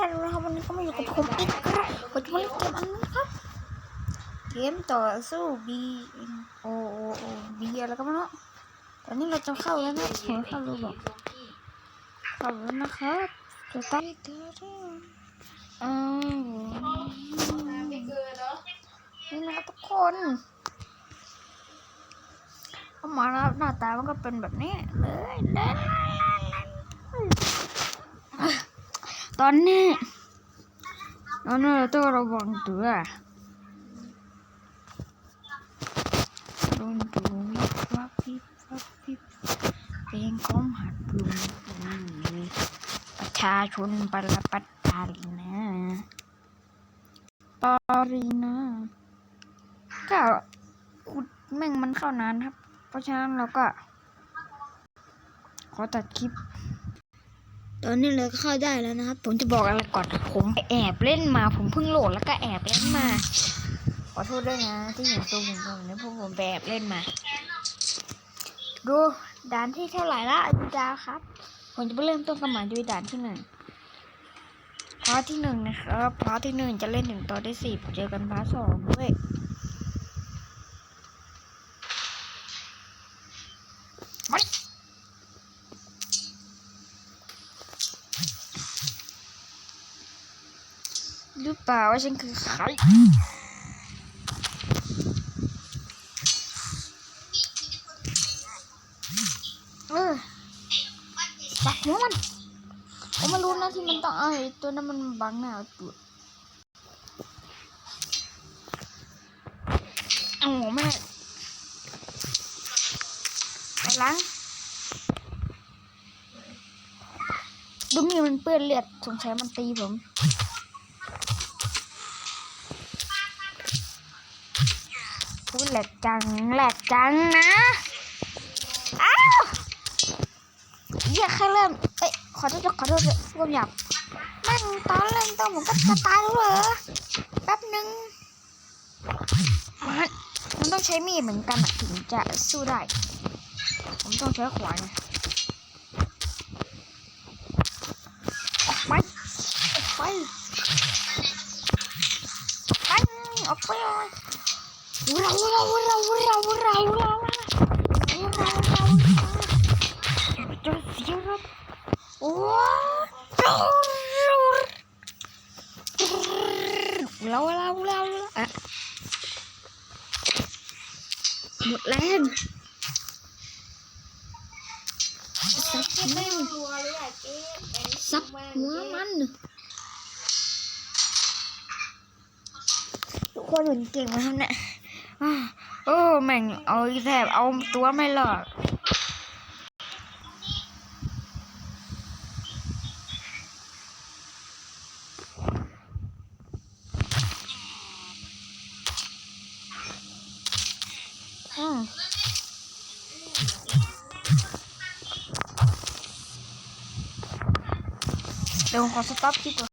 ช่นะครับวันนี้ก็มาอยู่กับผมอีกครับผมจะมาเล่นเกมอันนี้ครับ เกมต่อสู้ B O O O B อะไรก็ไม่รู้ตอนนี้เราจะเข้าแล้วนะผมเข้ารูบอกเข้าแล้วนะครับจะตั้งเตือนอ้าวนี่นะครับทุกคนเข้ามาแล้วหน้าตามันก็เป็นแบบนี้เลยเล่น ตอนนี้ตอนนี้เราต้องระวังตัวโดนดูวิบวับวิบวับวิบเพลงของหัดลุงนี่ประชาชนปรปัตตาลีนะปารีนาก็อุดแม่งมันเข้านานครับ เพราะฉะนั้นเราก็ ขอตัดคลิป ตอนนี้เลยก็เข้าได้แล้วนะครับ ผมจะบอกอะไรก่อน ผมแอบเล่นมา ผมเพิ่งโหลดแล้วก็แอบเล่นมา ขอโทษด้วยนะ ที่เห็นตัวผมตรงนี้พราะผมแอบเล่นมา ดูด่านที่เท่าไหร่ละอาจารย์ครับ ผมจะไปเริ่มต้นกันใหม่ด้วยด่านที่หนึ่งพาร์ทที่หนึ่งนะครับพาร์ทที่หนึ่งจะเล่นถึงตอนที่สิบเจอกันพาร์ทสองด้วย รู้เปล่าว่าฉันคือใครเออปักหัวมันผมไม่รู้นะที่มันต้องเอาไอ้ตัวนั้นมันบังหน้าตัวเอาหัวแม่ไปล้างดูมีมันเปื้อนเลือดสงสัยมันตีผม พูดแหลกจังแหลกจังนะ อ้าวเหี้ยแค่เริ่ม เอ้ย ขอโทษขอโทษเลยพูดหยาบแม่งตอนเล่นตัวผมก็จะตายแล้วเหรอ แป๊บนึง มันมันต้องใช้มีดเหมือนกันถึงจะสู้ได้ ผมต้องใช้ขวานไงออกไปออกไปไปออกไปเลย วุ้ราวุ้ราวุ้ราวุ้ราวุ้ราวุ้ราวุ้ราวุ้ราวุ้ราวุ้ โอ้แม่งเอาแสบเอาตัวไม่หลอกเดี๋ยวขอสต็อปที่ตัว